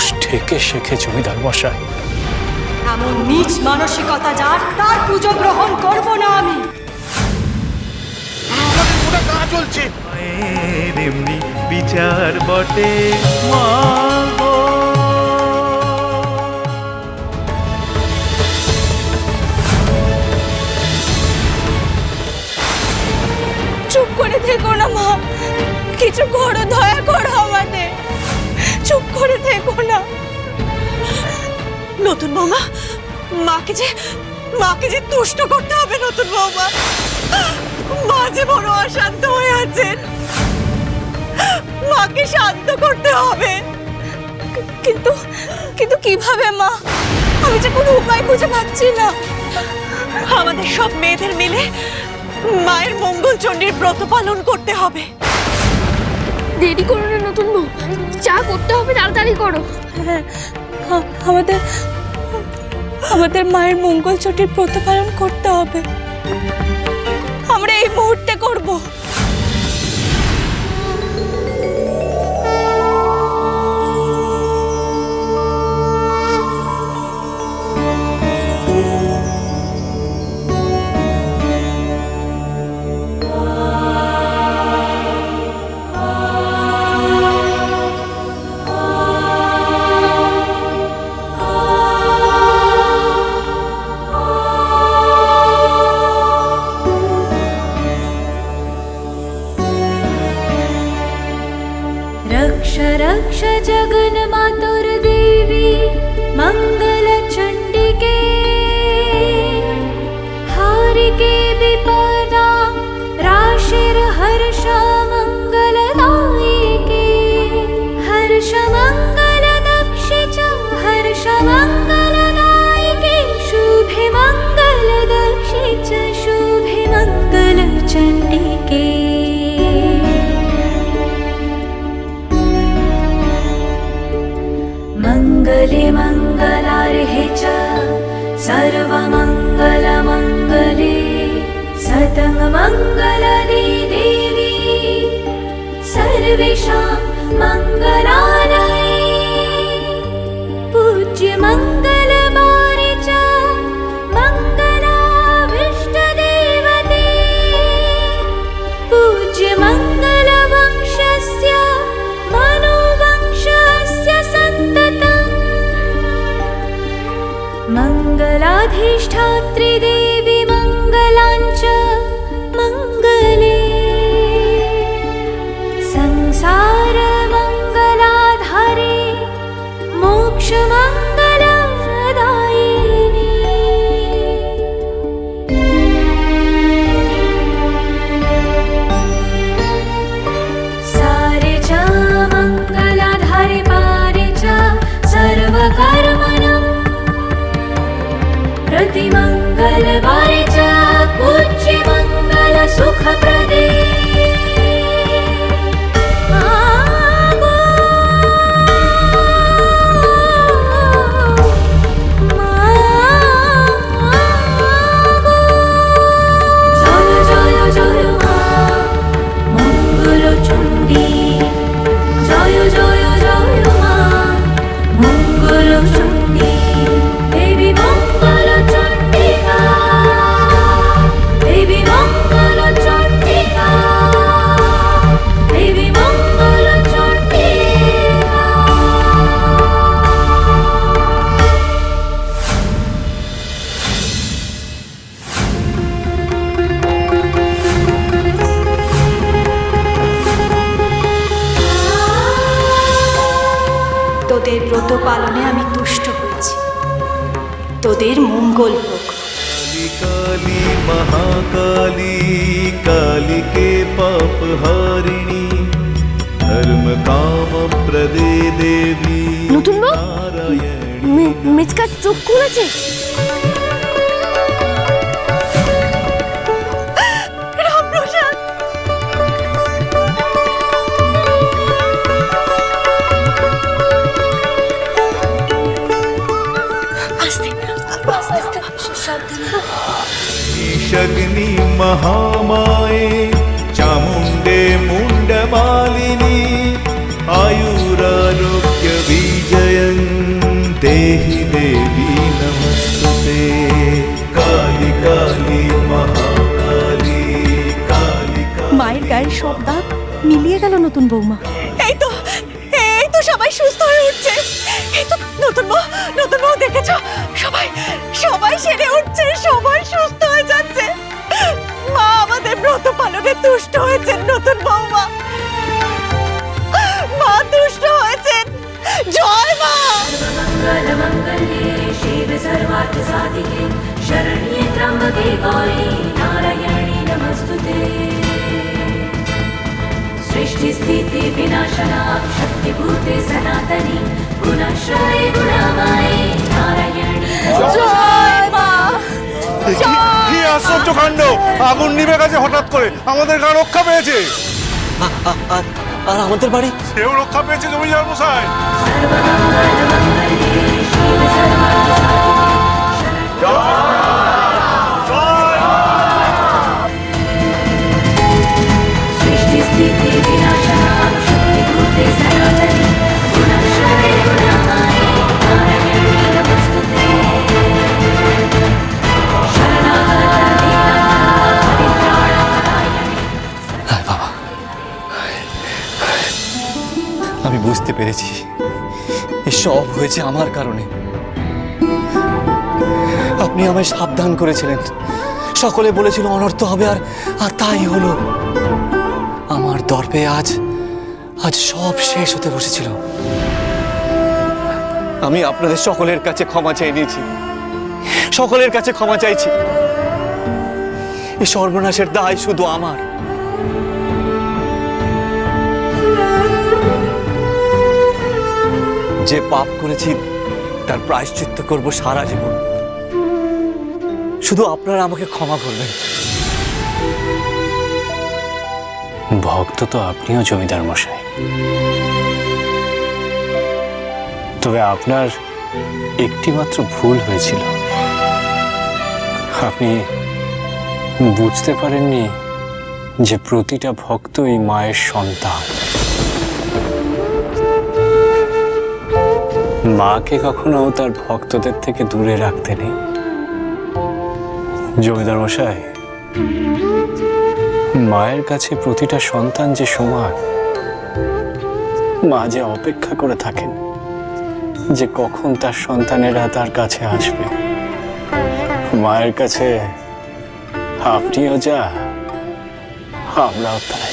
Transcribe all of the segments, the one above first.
মুখোশ ঢেকে শেখে জমিদার মশাই। এমন নিজ মানসিকতা যার তার পুজো গ্রহণ করব না আমি। কাজ চলছে বিচার বটে। মা বৌমা মাকে যে মাকে যে তুষ্ট করতে হবে নতুন বৌমা। মা যে বড় অশান্ত হয়ে আছেন। মাকে শান্ত করতে হবে। কিন্তু কিন্তু কীভাবে মা? আমি যে কোনো উপায় খুঁজে পাচ্ছি না। আমাদের সব মেয়েদের মিলে মায়ের মঙ্গল চণ্ডীর ব্রত পালন করতে হবে। দেরি করো না নতুন বউ। যা করতে হবে তাড়াতাড়ি করো। হ্যাঁ আমাদের আমাদের মায়ের মঙ্গল চটির প্রতিপালন করতে হবে। আমরা এই মুহূর্তে করব। रक्ष रक्ष जगन्मातुर्देवी सर्वमङ्गलमङ्गले देवी सर्वेषां मङ्गला 什么？শব্দ পালনে আমি তুষ্ট হয়েছি। তোদের মঙ্গল হোক। কালী মহাকালী কালিকে পাপহারিণী ধর্ম কাম প্রদে দেবী নতুন বউ? মিচকার চোখ খুলেছে? আস্তে আস্তে আস্তে ঈশগ্নি মহামায়ে চামুণ্ডে মুণ্ডমালিনী আয়ুরারোগ্য বিজয়ং দেহি দেবী নমস্তুতে কালি কালী মহাকালী কালী মায়ের গায়ের সব দাগ মিলিয়ে গেল নতুন বৌমা। এই তো এই তো সবাই সুস্থ হয়ে উঠছে। এই তো নতুন বউ নতুন বউ দেখেছ? সবাই সবাই সেরে উঠছে সবাই সুস্থ হয়ে যাচ্ছে মা আমাদের ব্রত পালনে তুষ্ট হয়েছেন নতুন বৌমা মা তুষ্ট হয়েছেন জয় মা मङ्गलमङ्गल्ये शिव सर्वार्थसाधिके शरण्ये त्र्यम्बके गौरी नारायणी नमस्तुते सृष्टिस्थिति विनाशना शक्तिभूते सनातनी गुणश्रये गुणामाये नारायणी জয় মা কি আশ্চর্য কাণ্ড? আগুন নিভে গেছে হঠাৎ করে। আমাদের গা রক্ষা পেয়েছে। আর আমাদের বাড়ি? সেও রক্ষা পেয়েছে জমিদার মশাই। বুঝতে পেরেছি। এ সব হয়েছে আমার কারণে। আপনি আমায় সাবধান করেছিলেন। সকলে বলেছিল অনর্থ হবে আর আর তাই হলো। আমার দর্পে আজ আজ সব শেষ হতে বসেছিল। আমি আপনাদের সকলের কাছে ক্ষমা চাই নিয়েছি। সকলের কাছে ক্ষমা চাইছি। এই সর্বনাশের দায় শুধু আমার। যে পাপ করেছি, তার প্রায়শ্চিত্ত করব সারা জীবন। শুধু আপনারা আমাকে ক্ষমা করবেন। ভক্ত তো আপনিও জমিদার মশাই। তবে আপনার একটিমাত্র ভুল হয়েছিল। আপনি বুঝতে পারেননি যে প্রতিটা ভক্তই মায়ের সন্তান। মাকে কখনো তার ভক্তদের থেকে দূরে রাখতে নেই। জমিদার মশাই, মায়ের কাছে প্রতিটা সন্তান যে সমান, মা যে অপেক্ষা করে থাকেন, যে কখন তার সন্তানেরা তার কাছে আসবে। মায়ের কাছে আপনিও যা, আমরাও তাই।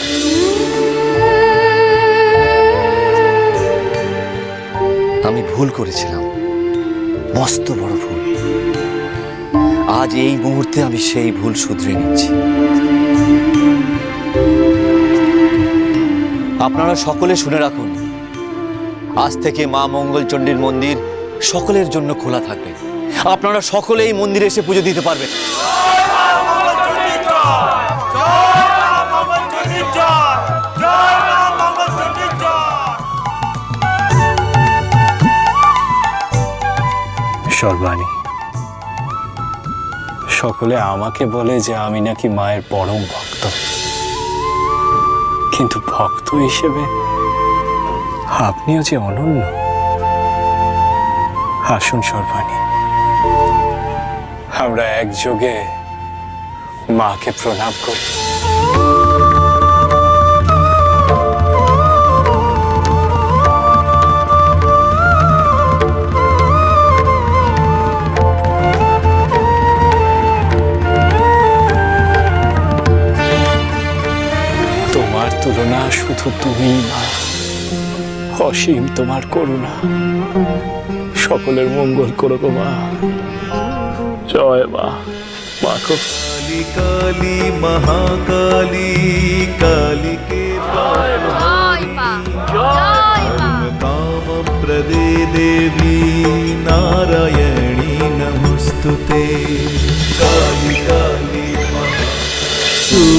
ভুল করেছিলাম। মস্ত বড় ভুল। আজ এই মুহূর্তে আমি সেই ভুল শুধরে নিচ্ছি। আপনারা সকলে শুনে রাখুন, আজ থেকে মা মঙ্গলচণ্ডীর মন্দির সকলের জন্য খোলা থাকবে। আপনারা সকলেই মন্দিরে এসে পুজো দিতে পারবেন। সর্বাণী। সকলে আমাকে বলে যে আমি নাকি মায়ের পরম ভক্ত। কিন্তু ভক্ত হিসেবে আপনিও যে অনন্য। আসুন সর্বাণী, আমরা একযোগে মাকে প্রণাম করি। তোমার তুলনা শুধু তুমি না অসীম তোমার করুণা। সকলের মঙ্গল করো গো মা। জয় মা মাখো কালী কালী মহাকালী কালীকে কাম প্রদে দেবী নারায়ণী নমস্তুতে। কালী কালী